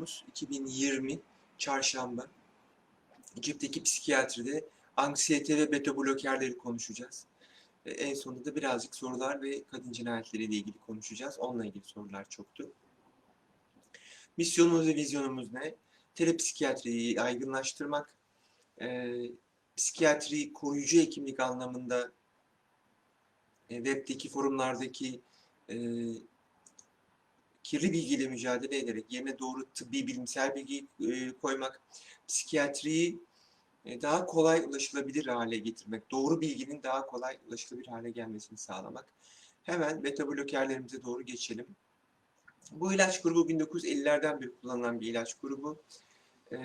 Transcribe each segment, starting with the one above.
Temmuz 2020 Çarşamba. Cepteki psikiyatride anksiyete ve beta blokerleri konuşacağız. Ve en sonunda da birazcık sorular ve kadın cinayetleriyle ilgili konuşacağız. Onunla ilgili sorular çoktu. Misyonumuz ve vizyonumuz ne? Telepsikiyatriyi yaygınlaştırmak, e, psikiyatri koruyucu hekimlik anlamında e, webdeki forumlardaki e, kirli bilgiyle mücadele ederek yerine doğru tıbbi bilimsel bilgi e, koymak, psikiyatriyi e, daha kolay ulaşılabilir hale getirmek, doğru bilginin daha kolay ulaşılabilir hale gelmesini sağlamak. Hemen beta blokerlerimize doğru geçelim. Bu ilaç grubu 1950'lerden beri kullanılan bir ilaç grubu. E,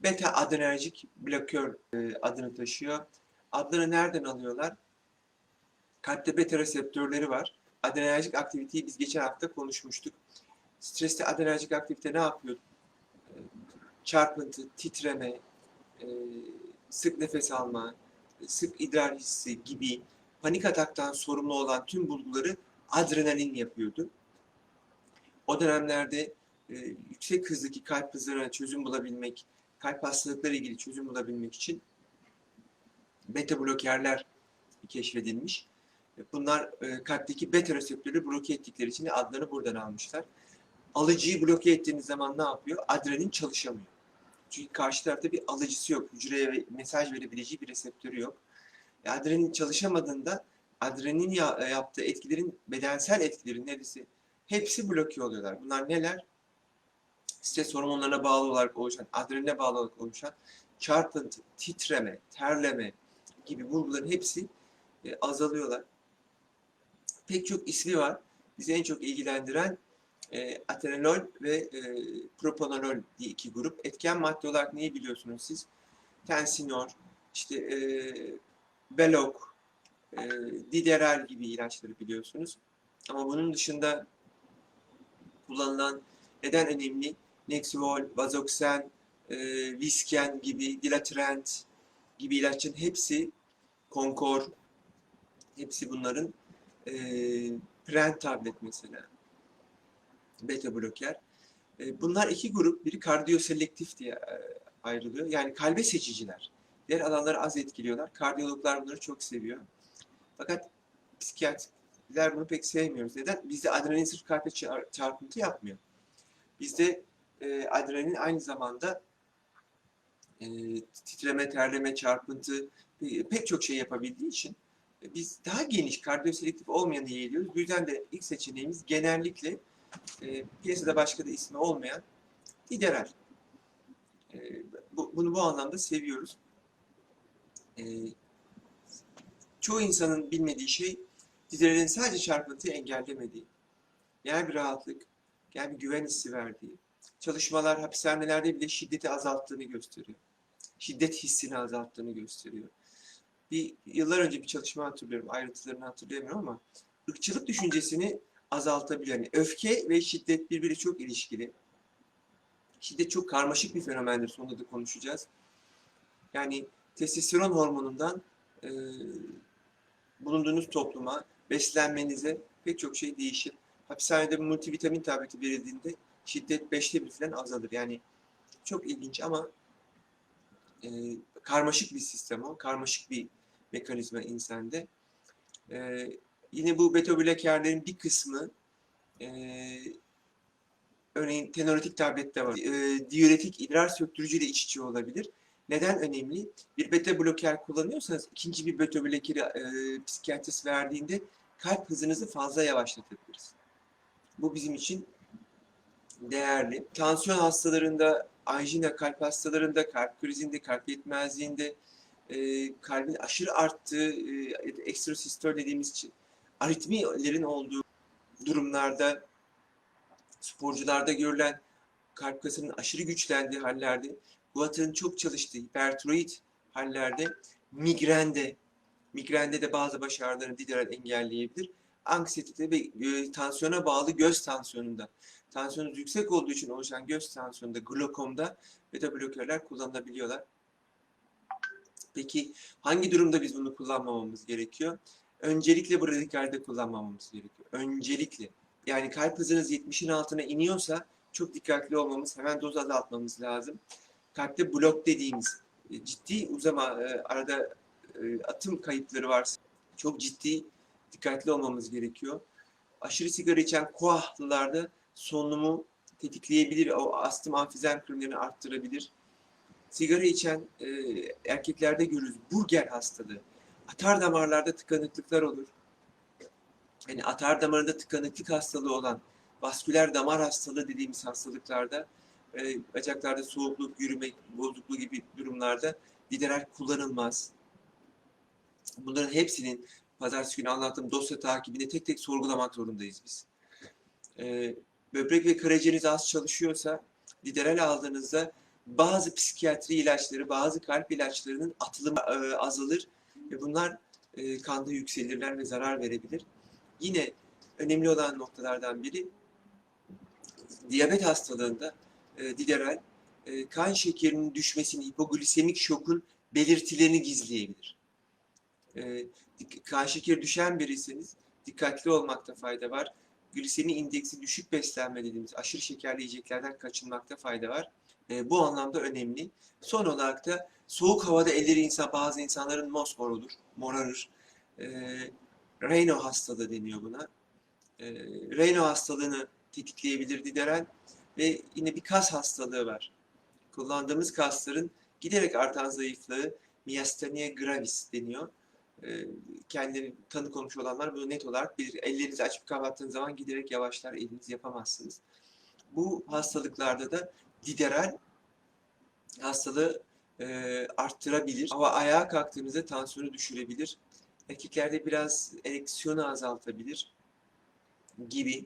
beta adrenerjik blokör adını taşıyor. Adlarını nereden alıyorlar? Kalpte beta reseptörleri var. Adrenerjik aktiviteyi biz geçen hafta konuşmuştuk. Streste adrenerjik aktivite ne yapıyor? E, Çarpıntı, titreme, e, sık nefes alma, sık idrar hissi gibi panik ataktan sorumlu olan tüm bulguları adrenalin yapıyordu. O dönemlerde e, yüksek hızdaki kalp hızlarına çözüm bulabilmek, kalp hastalıkları ilgili çözüm bulabilmek için beta blokerler keşfedilmiş. Bunlar e, kalpteki beta reseptörü bloke ettikleri için adlarını buradan almışlar. Alıcıyı bloke ettiğiniz zaman ne yapıyor? Adrenalin çalışamıyor. Çünkü karşı tarafta bir alıcısı yok. Hücreye mesaj verebileceği bir reseptörü yok. E, adrenalin çalışamadığında adrenalin ya- yaptığı etkilerin bedensel etkileri neresi? Hepsi bloke oluyorlar. Bunlar neler? Stres hormonlarına bağlı olarak oluşan, adrenaline bağlı olarak oluşan çarpıntı, titreme, terleme gibi bulguların hepsi e, azalıyorlar. Pek çok ismi var. Bizi en çok ilgilendiren e, atenolol ve e, propanolol diye iki grup. Etken madde olarak neyi biliyorsunuz siz? Tensinor, işte e, Belok, e, Diderel gibi ilaçları biliyorsunuz. Ama bunun dışında kullanılan neden önemli? Nexivol, Vazoxen, e, Visken gibi, Dilatrent gibi ilaçların hepsi Concor, hepsi bunların e, Prent tablet mesela, beta bloker. E, bunlar iki grup, biri kardiyoselektif diye e, ayrılıyor. Yani kalbe seçiciler. Diğer alanları az etkiliyorlar. Kardiyologlar bunları çok seviyor. Fakat psikiyatristler bunu pek sevmiyoruz. Neden? Bizde adrenalin sırf kalbe çar- çarpıntı yapmıyor. Bizde e, adrenalin aynı zamanda e, titreme, terleme, çarpıntı pek çok şey yapabildiği için biz daha geniş kardiyoselektif olmayanı yeğliyoruz. Bu yüzden de ilk seçeneğimiz genellikle e, piyasada başka da ismi olmayan Diderel. E, bu, bunu bu anlamda seviyoruz. E, çoğu insanın bilmediği şey Diderel'in sadece çarpıntıyı engellemediği, genel bir rahatlık, genel bir güven hissi verdiği, çalışmalar hapishanelerde bile şiddeti azalttığını gösteriyor. Şiddet hissini azalttığını gösteriyor. Bir yıllar önce bir çalışma hatırlıyorum, ayrıntılarını hatırlayamıyorum ama ırkçılık düşüncesini azaltabiliyor. Yani öfke ve şiddet birbiri çok ilişkili. Şiddet çok karmaşık bir fenomendir. Sonunda da konuşacağız. Yani testosteron hormonundan e, bulunduğunuz topluma, beslenmenize pek çok şey değişir. Hapishanede bir multivitamin tableti verildiğinde şiddet beşte bir falan azalır. Yani çok ilginç ama e, karmaşık bir sistem o. Karmaşık bir mekanizma insanda. E, yine bu beta blokerlerin bir kısmı e, örneğin tenoritik tablette var. E, diüretik idrar söktürücü ile iç içe olabilir. Neden önemli? Bir beta bloker kullanıyorsanız ikinci bir beta blokeri e, psikiyatrist verdiğinde kalp hızınızı fazla yavaşlatabiliriz. Bu bizim için değerli. Tansiyon hastalarında, anjina kalp hastalarında, kalp krizinde, kalp yetmezliğinde, e, kalbin aşırı arttığı, e, ekstrasistol dediğimiz aritmilerin olduğu durumlarda, sporcularda görülen kalp kasının aşırı güçlendiği hallerde, guatırın çok çalıştığı hipertiroid hallerde, migrende, migrende de bazı baş ağrılarını Diderel engelleyebilir. Anksiyetede ve e, tansiyona bağlı göz tansiyonunda, tansiyonunuz yüksek olduğu için oluşan göz tansiyonunda, glokomda beta blokerler kullanılabiliyorlar. Peki hangi durumda biz bunu kullanmamamız gerekiyor? Öncelikle bu radikalde kullanmamamız gerekiyor. Öncelikle. Yani kalp hızınız 70'in altına iniyorsa çok dikkatli olmamız, hemen doz azaltmamız lazım. Kalpte blok dediğimiz e, ciddi uzama, e, arada e, atım kayıpları varsa çok ciddi dikkatli olmamız gerekiyor. Aşırı sigara içen koahlılarda solunumu tetikleyebilir, o astım amfizem kırımlarını arttırabilir. Sigara içen e, erkeklerde görürüz burger hastalığı. Atar damarlarda tıkanıklıklar olur. Yani atar damarında tıkanıklık hastalığı olan vasküler damar hastalığı dediğimiz hastalıklarda e, bacaklarda soğukluk, yürümek, bozukluğu gibi durumlarda lideral kullanılmaz. Bunların hepsinin pazartesi günü anlattığım dosya takibini tek tek sorgulamak zorundayız biz. E, böbrek ve karaciğeriniz az çalışıyorsa lideral aldığınızda bazı psikiyatri ilaçları, bazı kalp ilaçlarının atılımı e, azalır ve bunlar e, kanda yükselirler ve zarar verebilir. Yine önemli olan noktalardan biri diyabet hastalığında e, dileral e, kan şekerinin düşmesini, hipoglisemik şokun belirtilerini gizleyebilir. E, kan şekeri düşen biriyseniz dikkatli olmakta fayda var. Glisemi indeksi düşük beslenme dediğimiz aşırı şekerli yiyeceklerden kaçınmakta fayda var. E, bu anlamda önemli. Son olarak da soğuk havada elleri insan bazı insanların mosmor olur, morarır. E, Raynaud hastalığı deniyor buna. E, Raynaud hastalığını tetikleyebilir diderel ve yine bir kas hastalığı var. Kullandığımız kasların giderek artan zayıflığı miastenia gravis deniyor. E, kendileri tanı konmuş olanlar bunu net olarak bilir. Ellerinizi açıp kapattığınız zaman giderek yavaşlar, eliniz yapamazsınız. Bu hastalıklarda da diderel hastalığı e, arttırabilir. Ama ayağa kalktığınızda tansiyonu düşürebilir. Erkeklerde biraz ereksiyonu azaltabilir gibi.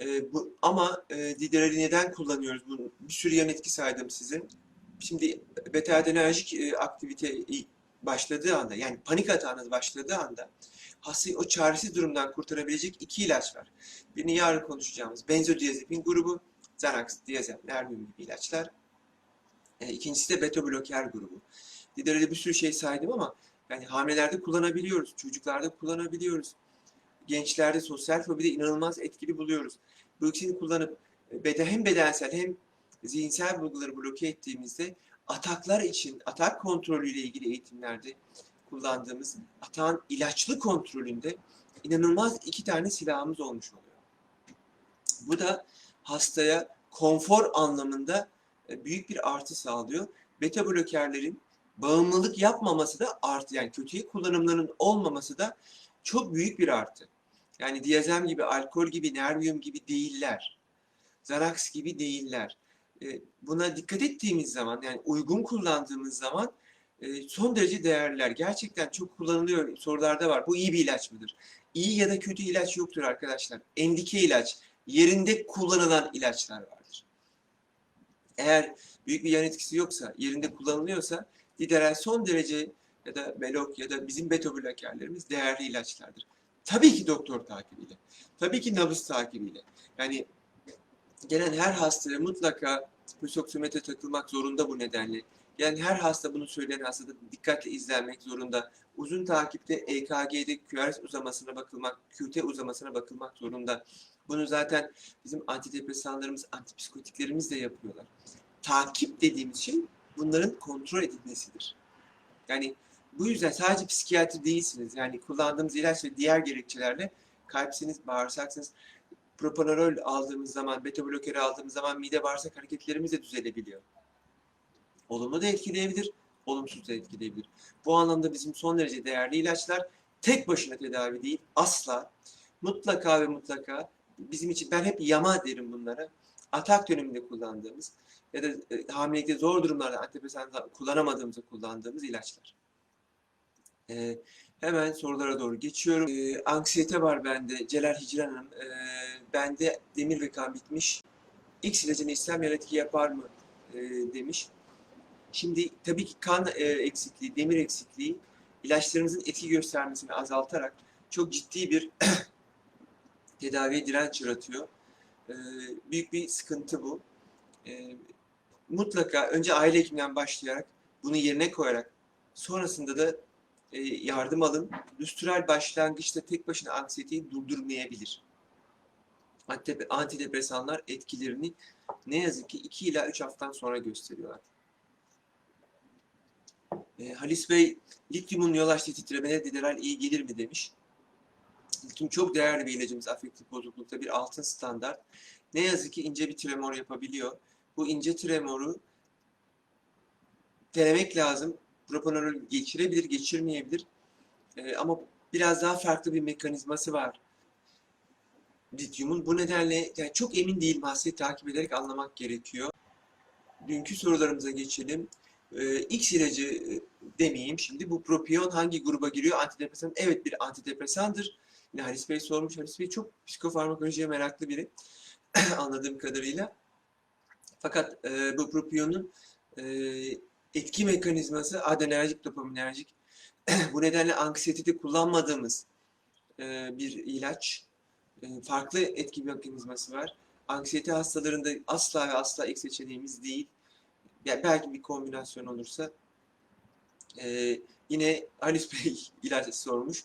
E, bu, ama e, diderali neden kullanıyoruz? Bu, bir sürü yan etki saydım size. Şimdi beta adrenerjik e, aktivite başladığı anda yani panik atağınız başladığı anda hastayı o çaresiz durumdan kurtarabilecek iki ilaç var. Birini yarın konuşacağımız benzodiazepin grubu, Xanax, diazep, Nervium gibi ilaçlar. E, ikincisi de beta bloker grubu. Dideral'de bir sürü şey saydım ama yani hamilelerde kullanabiliyoruz, çocuklarda kullanabiliyoruz. Gençlerde sosyal fobide inanılmaz etkili buluyoruz. Bu ikisini kullanıp e, beden, hem bedensel hem zihinsel bulguları bloke ettiğimizde ataklar için, atak kontrolüyle ilgili eğitimlerde kullandığımız atağın ilaçlı kontrolünde inanılmaz iki tane silahımız olmuş oluyor. Bu da hastaya konfor anlamında e, büyük bir artı sağlıyor. Beta blokerlerin bağımlılık yapmaması da artı yani kötüye kullanımlarının olmaması da çok büyük bir artı. Yani diazem gibi, alkol gibi, nervium gibi değiller. Xanax gibi değiller. E, Buna dikkat ettiğimiz zaman yani uygun kullandığımız zaman e, son derece değerliler. Gerçekten çok kullanılıyor. Sorularda var. Bu iyi bir ilaç mıdır? İyi ya da kötü ilaç yoktur arkadaşlar. Endike ilaç, yerinde kullanılan ilaçlar vardır. Eğer büyük bir yan etkisi yoksa, yerinde kullanılıyorsa Diderel son derece ya da Belok ya da bizim beta blokerlerimiz değerli ilaçlardır. Tabii ki doktor takibiyle. Tabii ki nabız takibiyle. Yani gelen her hastaya mutlaka pulsoksimetre takılmak zorunda bu nedenle. Yani her hasta bunu söyleyen hastada dikkatle izlenmek zorunda. Uzun takipte EKG'de QRS uzamasına bakılmak, QT uzamasına bakılmak zorunda. Bunu zaten bizim antidepresanlarımız, antipsikotiklerimiz de yapıyorlar. Takip dediğimiz şey bunların kontrol edilmesidir. Yani bu yüzden sadece psikiyatri değilsiniz. Yani kullandığımız ilaç ve diğer gerekçelerle kalpsiniz, bağırsaksınız. Propanolol aldığımız zaman, beta blokeri aldığımız zaman mide bağırsak hareketlerimiz de düzelebiliyor. Olumlu da etkileyebilir, olumsuz da etkileyebilir. Bu anlamda bizim son derece değerli ilaçlar tek başına tedavi değil, asla mutlaka ve mutlaka bizim için ben hep yama derim bunlara. Atak döneminde kullandığımız ya da e, hamilelikte zor durumlarda antidepresan kullanamadığımızda kullandığımız ilaçlar. E, hemen sorulara doğru geçiyorum. E, anksiyete var bende. Celal Hicran Hanım. E, bende demir ve kan bitmiş. X ilacını istem yan etki yapar mı? E, demiş. Şimdi tabii ki kan e, eksikliği, demir eksikliği ilaçlarımızın etki göstermesini azaltarak çok ciddi bir tedaviye direnç yaratıyor. E, büyük bir sıkıntı bu. E, mutlaka önce aile hekiminden başlayarak bunu yerine koyarak sonrasında da e, yardım alın. Lüstral başlangıçta tek başına anksiyeteyi durdurmayabilir. Antidep- antidepresanlar etkilerini ne yazık ki 2 ila 3 haftadan sonra gösteriyorlar. E, Halis Bey, lityumun yol açtığı titremelere dideral iyi gelir mi demiş. Lityum çok değerli bir ilacımız afektif bozuklukta bir altın standart. Ne yazık ki ince bir tremor yapabiliyor. Bu ince tremoru denemek lazım. Propanolol geçirebilir, geçirmeyebilir. E, ama biraz daha farklı bir mekanizması var lityumun. Bu nedenle yani çok emin değilim hastayı takip ederek anlamak gerekiyor. Dünkü sorularımıza geçelim. Ee, X ilacı e, demeyeyim şimdi. Bu propion hangi gruba giriyor? Antidepresan. Evet bir antidepresandır. Yine Halis Bey sormuş. Halis Bey çok psikofarmakolojiye meraklı biri. anladığım kadarıyla. Fakat e, bu propionun e, etki mekanizması adrenerjik, dopaminerjik. bu nedenle anksiyetede kullanmadığımız e, bir ilaç e, farklı etki mekanizması var. Anksiyete hastalarında asla ve asla ilk seçeneğimiz değil. Yani belki bir kombinasyon olursa. E, yine Halis Bey ilaç sormuş.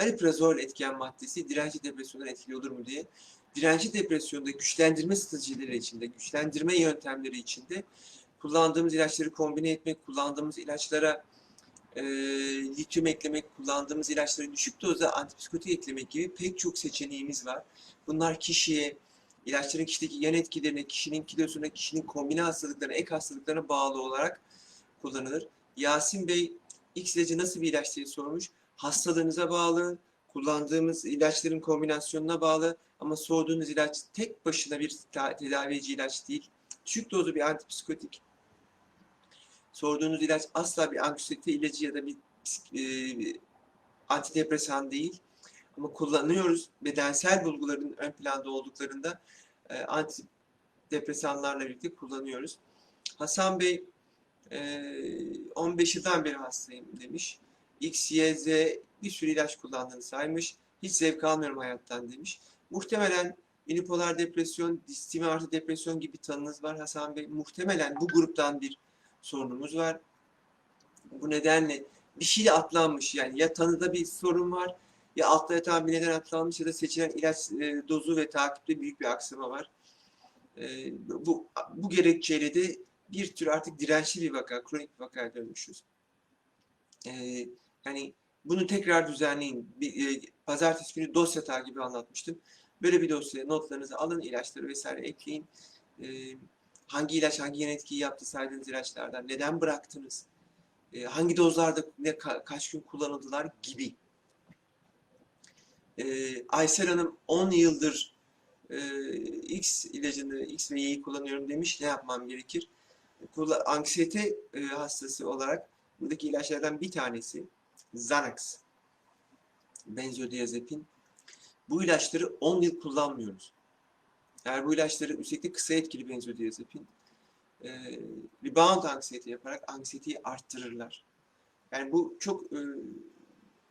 Ariprazol etken maddesi dirençli depresyondan etkili olur mu diye. Dirençli depresyonda güçlendirme stratejileri içinde, güçlendirme yöntemleri içinde kullandığımız ilaçları kombine etmek, kullandığımız ilaçlara e, lityum eklemek, kullandığımız ilaçları düşük dozda antipsikotik eklemek gibi pek çok seçeneğimiz var. Bunlar kişiye, ilaçların kişideki yan etkilerine, kişinin kilosuna, kişinin kombine hastalıklarına, ek hastalıklarına bağlı olarak kullanılır. Yasin Bey X ilacı nasıl bir ilaç diye sormuş. Hastalığınıza bağlı, kullandığımız ilaçların kombinasyonuna bağlı ama sorduğunuz ilaç tek başına bir tedavi edici ilaç değil. Düşük dozlu bir antipsikotik sorduğunuz ilaç asla bir anksiyete ilacı ya da bir e, antidepresan değil. Ama kullanıyoruz. Bedensel bulguların ön planda olduklarında e, antidepresanlarla birlikte kullanıyoruz. Hasan Bey e, 15 yıldan beri hastayım demiş. X, Y, Z bir sürü ilaç kullandığını saymış. Hiç zevk almıyorum hayattan demiş. Muhtemelen unipolar depresyon, distimi artı depresyon gibi tanınız var Hasan Bey. Muhtemelen bu gruptan bir sorunumuz var. Bu nedenle bir şeyle atlanmış yani ya tanıda bir sorun var ya altta yatan bir neden atlanmış ya da seçilen ilaç e, dozu ve takipte büyük bir aksama var. E, bu, bu gerekçeyle de bir tür artık dirençli bir vaka, kronik bir vakaya dönmüşüz. E, yani bunu tekrar düzenleyin. Bir, e, pazartesi günü dosya takibi anlatmıştım. Böyle bir dosyaya notlarınızı alın, ilaçları vesaire ekleyin. E, hangi ilaç hangi yan etkiyi yaptı saydığınız ilaçlardan, neden bıraktınız, e, hangi dozlarda ne ka, kaç gün kullanıldılar gibi. E, Aysel Hanım 10 yıldır e, X ilacını, X ve Y'yi kullanıyorum demiş. Ne yapmam gerekir? Anksiyete e, hastası olarak buradaki ilaçlardan bir tanesi Xanax, benzodiazepin. Bu ilaçları 10 yıl kullanmıyoruz. Eğer bu ilaçları üstelik kısa etkili benzodiazepin e, rebound anksiyete yaparak anksiyeteyi arttırırlar. Yani bu çok e,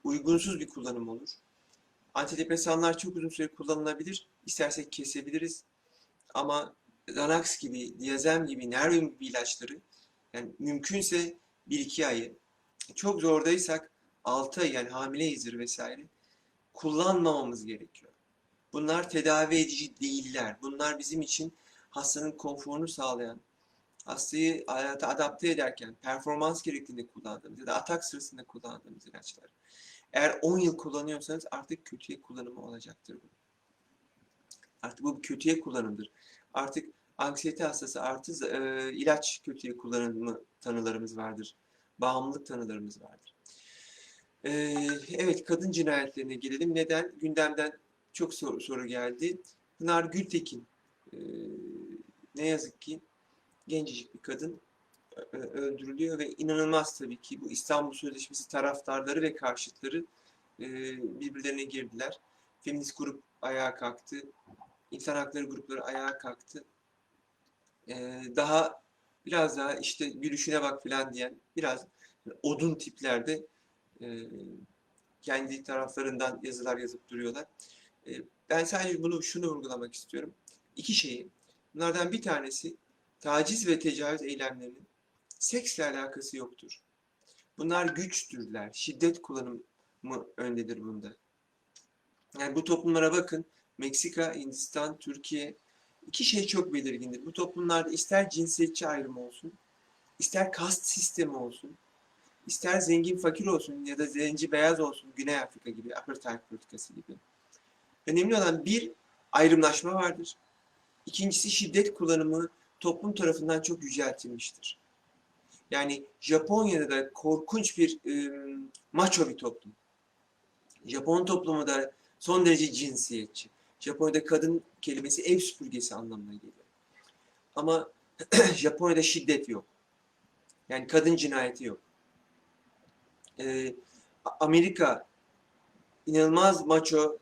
uygunsuz bir kullanım olur. Antidepresanlar çok uzun süre kullanılabilir. İstersek kesebiliriz. Ama Xanax gibi, diazem gibi, Nervium gibi ilaçları yani mümkünse 1-2 ayı, çok zordaysak 6 ay yani hamileyizdir vesaire kullanmamamız gerekiyor. Bunlar tedavi edici değiller. Bunlar bizim için hastanın konforunu sağlayan, hastayı hayata adapte ederken performans gerektiğinde kullandığımız ya da atak sırasında kullandığımız ilaçlar. Eğer 10 yıl kullanıyorsanız artık kötüye kullanımı olacaktır bu. Artık bu kötüye kullanımdır. Artık anksiyete hastası artı e, ilaç kötüye kullanımı tanılarımız vardır. Bağımlılık tanılarımız vardır. E, evet kadın cinayetlerine gelelim. Neden? Gündemden çok soru, soru geldi. Pınar Gültekin e, ne yazık ki gencecik bir kadın e, öldürülüyor ve inanılmaz tabii ki bu İstanbul Sözleşmesi taraftarları ve karşıtları e, birbirlerine girdiler. Feminist grup ayağa kalktı. İnsan hakları grupları ayağa kalktı. E, daha biraz daha işte gülüşüne bak falan diyen biraz odun tiplerde e, kendi taraflarından yazılar yazıp duruyorlar. E, ben sadece bunu şunu vurgulamak istiyorum. İki şeyi. Bunlardan bir tanesi taciz ve tecavüz eylemlerinin seksle alakası yoktur. Bunlar güçtürler. Şiddet kullanımı öndedir bunda. Yani bu toplumlara bakın. Meksika, Hindistan, Türkiye iki şey çok belirgindir. Bu toplumlarda ister cinsiyetçi ayrımı olsun, ister kast sistemi olsun, ister zengin fakir olsun ya da zenci beyaz olsun, Güney Afrika gibi, apartheid politikası gibi. Önemli olan bir, ayrımlaşma vardır. İkincisi şiddet kullanımı toplum tarafından çok yüceltilmiştir. Yani Japonya'da da korkunç bir e, macho bir toplum. Japon toplumu da son derece cinsiyetçi. Japonya'da kadın kelimesi ev süpürgesi anlamına geliyor. Ama Japonya'da şiddet yok. Yani kadın cinayeti yok. Ee, Amerika inanılmaz maço,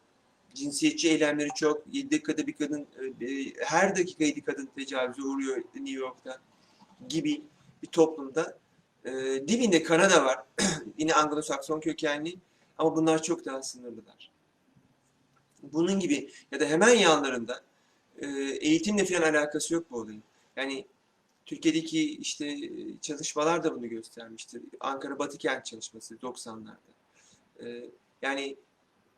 cinsiyetçi eylemleri çok. 7 dakikada bir kadın, e, her dakika 7 kadın tecavüze uğruyor New York'ta gibi bir toplumda. E, dibinde Kanada var. Yine Anglo-Sakson kökenli ama bunlar çok daha sınırlılar. Bunun gibi ya da hemen yanlarında e, eğitimle falan alakası yok bu olayın. Yani Türkiye'deki işte çalışmalar da bunu göstermiştir. Ankara Batı Kent çalışması 90'larda. E, yani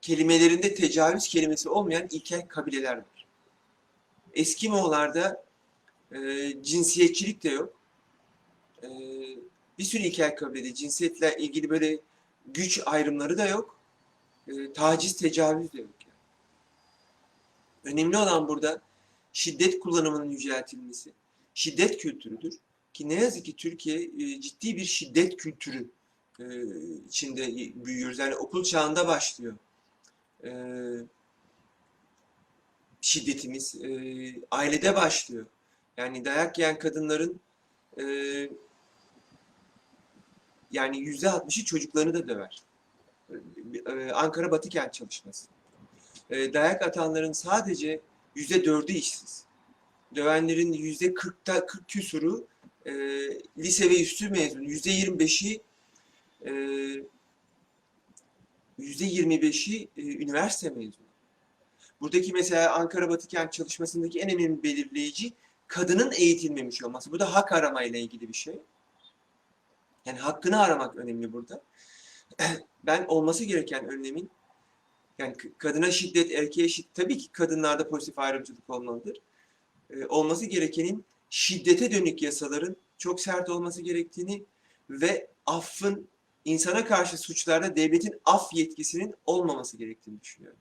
kelimelerinde tecavüz kelimesi olmayan ilkel kabileler var. Eskimoğullarda e, cinsiyetçilik de yok. E, bir sürü ilkel kabilede cinsiyetle ilgili böyle güç ayrımları da yok. E, taciz, tecavüz de yok. Yani. Önemli olan burada şiddet kullanımının yüceltilmesi. Şiddet kültürüdür. Ki ne yazık ki Türkiye e, ciddi bir şiddet kültürü e, içinde büyüyoruz. Yani okul çağında başlıyor e, şiddetimiz. Ailede başlıyor. Yani dayak yiyen kadınların yani yüzde altmışı çocuklarını da döver. Ankara Batı Kent çalışması. Dayak atanların sadece yüzde dördü işsiz. Dövenlerin yüzde kırkta kırk küsuru e, lise ve üstü mezun. Yüzde yirmi beşi e, yüzde yirmi beşi e, üniversite mezunu. Buradaki mesela Ankara Batı Kent çalışmasındaki en önemli belirleyici kadının eğitilmemiş olması. Bu da hak aramayla ilgili bir şey. Yani hakkını aramak önemli burada. Ben olması gereken önlemin yani kadına şiddet, erkeğe şiddet, tabii ki kadınlarda pozitif ayrımcılık olmalıdır. Ee, olması gerekenin şiddete dönük yasaların çok sert olması gerektiğini ve affın insana karşı suçlarda devletin af yetkisinin olmaması gerektiğini düşünüyorum.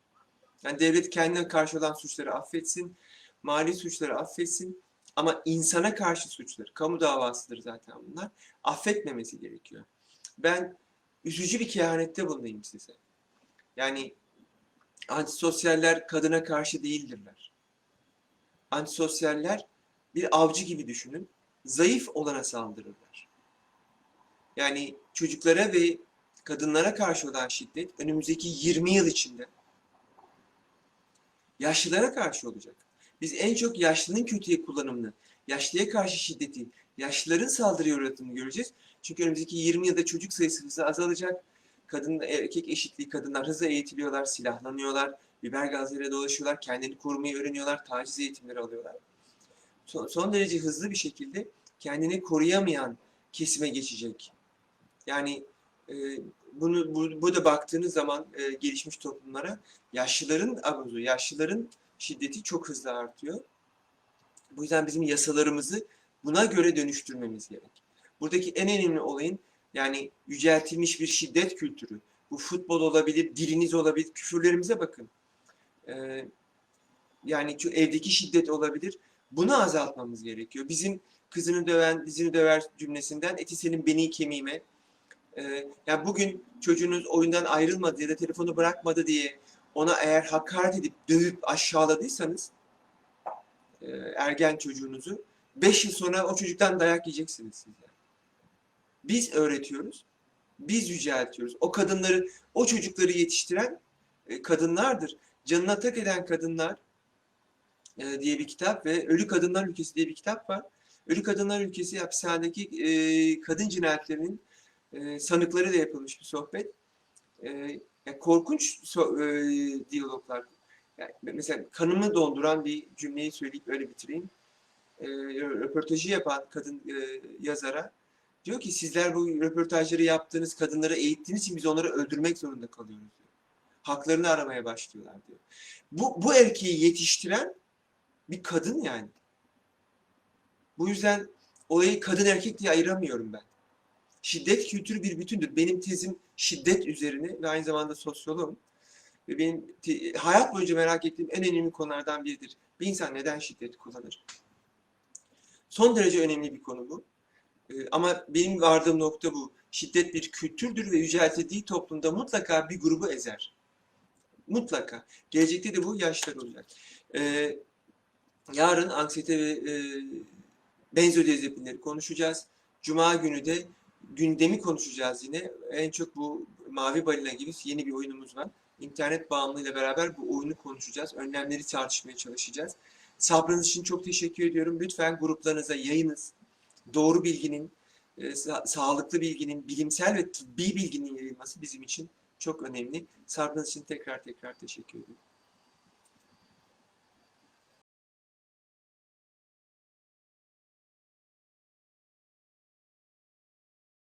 Yani devlet kendine karşı olan suçları affetsin, mali suçları affetsin ama insana karşı suçları, kamu davasıdır zaten bunlar, affetmemesi gerekiyor. Ben üzücü bir kehanette bulunayım size. Yani antisosyaller kadına karşı değildirler. Antisosyaller bir avcı gibi düşünün. Zayıf olana saldırırlar. Yani çocuklara ve kadınlara karşı olan şiddet önümüzdeki 20 yıl içinde yaşlılara karşı olacak. Biz en çok yaşlının kötüye kullanımını, yaşlıya karşı şiddeti, yaşlıların saldırıya uğradığını göreceğiz. Çünkü önümüzdeki 20 yılda çocuk sayısı hızla azalacak. Kadın erkek eşitliği, kadınlar hızla eğitiliyorlar, silahlanıyorlar, biber gazıyla dolaşıyorlar, kendini korumayı öğreniyorlar, taciz eğitimleri alıyorlar. Son, son derece hızlı bir şekilde kendini koruyamayan kesime geçecek. Yani e, bunu bu, burada baktığınız zaman e, gelişmiş toplumlara yaşlıların abuzu, yaşlıların şiddeti çok hızlı artıyor. Bu yüzden bizim yasalarımızı buna göre dönüştürmemiz gerek. Buradaki en önemli olayın yani yüceltilmiş bir şiddet kültürü. Bu futbol olabilir, diliniz olabilir, küfürlerimize bakın. Ee, yani evdeki şiddet olabilir. Bunu azaltmamız gerekiyor. Bizim kızını döven, dizini döver cümlesinden eti senin beni kemiğime. Ee, yani bugün çocuğunuz oyundan ayrılmadı ya da telefonu bırakmadı diye ona eğer hakaret edip dövüp aşağıladıysanız e, ergen çocuğunuzu 5 yıl sonra o çocuktan dayak yiyeceksiniz siz. Biz öğretiyoruz. Biz yüceltiyoruz. O kadınları, o çocukları yetiştiren e, kadınlardır. Canına tak eden kadınlar e, diye bir kitap ve Ölü Kadınlar Ülkesi diye bir kitap var. Ölü Kadınlar Ülkesi hapishanedeki e, kadın cinayetlerinin e, sanıkları da yapılmış bir sohbet. E, yani korkunç so, e, diyaloglar. Yani mesela kanımı donduran bir cümleyi söyleyip öyle bitireyim. E, röportajı yapan kadın e, yazara diyor ki sizler bu röportajları yaptığınız kadınları eğittiğiniz için biz onları öldürmek zorunda kalıyoruz. Diyor. Haklarını aramaya başlıyorlar diyor. Bu, bu erkeği yetiştiren bir kadın yani. Bu yüzden olayı kadın erkek diye ayıramıyorum ben. Şiddet kültürü bir bütündür. Benim tezim şiddet üzerine ve aynı zamanda sosyoloğum. Ve benim hayat boyunca merak ettiğim en önemli konulardan biridir. Bir insan neden şiddet kullanır? Son derece önemli bir konu bu. Ee, Ama benim vardığım nokta bu. Şiddet bir kültürdür ve yüceltildiği toplumda mutlaka bir grubu ezer. Mutlaka. Gelecekte de bu yaşlar olacak. Ee, yarın anksiyete ve e, benzodiazepinleri konuşacağız. Cuma günü de gündemi konuşacağız yine. En çok bu Mavi Balina gibi yeni bir oyunumuz var. İnternet bağımlılığıyla beraber bu oyunu konuşacağız. Önlemleri tartışmaya çalışacağız. Sabrınız için çok teşekkür ediyorum. Lütfen gruplarınıza yayınız. Doğru bilginin, e, sa- sağlıklı bilginin, bilimsel ve tıbbi bilginin yayılması bizim için çok önemli. Sabrınız için tekrar tekrar teşekkür ediyorum.